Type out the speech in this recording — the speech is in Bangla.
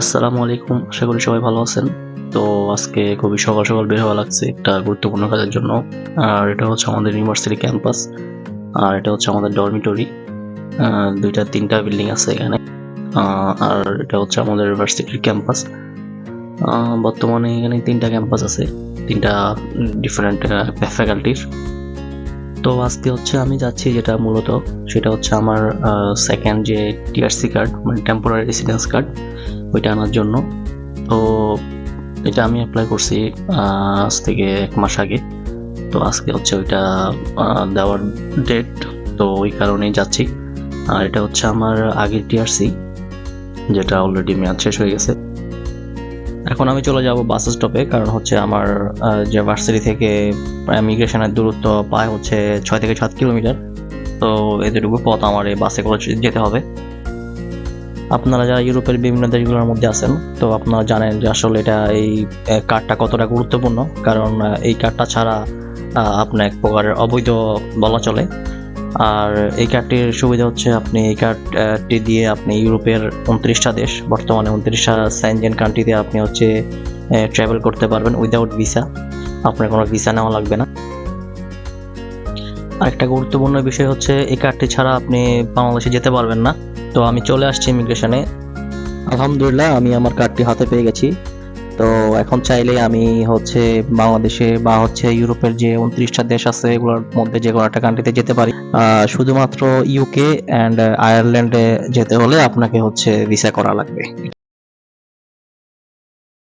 আসসালামু আলাইকুম, আশা করি সবাই ভালো আছেন। তো আজকে খুবই সকাল সকাল বের হওয়া লাগছে একটা গুরুত্বপূর্ণ কাজের জন্য। আর এটা হচ্ছে আমাদের ইউনিভার্সিটি ক্যাম্পাস, আর এটা হচ্ছে আমাদের ডরমিটরি। দুইটা তিনটা বিল্ডিং আছে এখানে। আর এটা হচ্ছে আমাদের ইউনিভার্সিটির ক্যাম্পাস। বর্তমানে এখানে তিনটা ক্যাম্পাস আছে, তিনটা ডিফারেন্ট ফ্যাকাল্টির তো আজকে হচ্ছে আমি যাচ্ছি যেটা মূলত, সেটা হচ্ছে আমার সেকেন্ড যে টিআরসি কার্ড মানে টেম্পোরারি রেসিডেন্স কার্ড ওইটা আনার জন্য। তো এটা আমি অ্যাপ্লাই করছি আজ থেকে এক মাস আগে। তো আজকে হচ্ছে ওইটা দেওয়ার ডেট তো ওই কারণেই যাচ্ছি। আর এটা হচ্ছে আমার আগের টিআরসি যেটা অলরেডি মেয়াদ শেষ হয়ে গেছে। এখন আমি চলে যাব বাস স্টপে কারণ হচ্ছে আমার যে ভার্সিটি থেকে ইমিগ্রেশনের দূরত্ব প্রায় হচ্ছে ছয় থেকে সাত কিলোমিটার তো এতটুকু পথ আমার এই বাসে করে যেতে হবে। আপনারা যারা ইউরোপের বিভিন্ন দেশগুলোর মধ্যে আছেন, তো আপনারা জানেন যে আসলে এটা এই কার্ডটা কতটা গুরুত্বপূর্ণ। কারণ এই কার্ডটা ছাড়া আপনি এক প্রকারের অবৈধ বলা চলে। আর এই কার্ডটির সুবিধা হচ্ছে আপনি এই কার্ডটি দিয়ে আপনি ইউরোপের উনত্রিশটা দেশ, বর্তমানে উনত্রিশটা সাইনজেন কান্ট্রিতে আপনি হচ্ছে ট্রাভেল করতে পারবেন উইদাউট ভিসা আপনার কোনো ভিসা নেওয়া লাগবে না। আরেকটা গুরুত্বপূর্ণ বিষয় হচ্ছে, এই কার্ডটি ছাড়া আপনি বাংলাদেশে যেতে পারবেন না। তো আমি চলে আসছি ইমিগ্রেশনে আলহামদুলিল্লাহ, আমি আমার কার্ডটি হাতে পেয়ে গেছি। তো এখন চাইলে আমি হচ্ছে বাংলাদেশে বা হচ্ছে ইউরোপের যে উনত্রিশটা দেশ আছে, এগুলোর মধ্যে যে কোনো একটা কান্ট্রিতে যেতে পারি। শুধুমাত্র ইউকে অ্যান্ড আয়ারল্যান্ডে যেতে হলে আপনাকে হচ্ছে ভিসা করা লাগবে।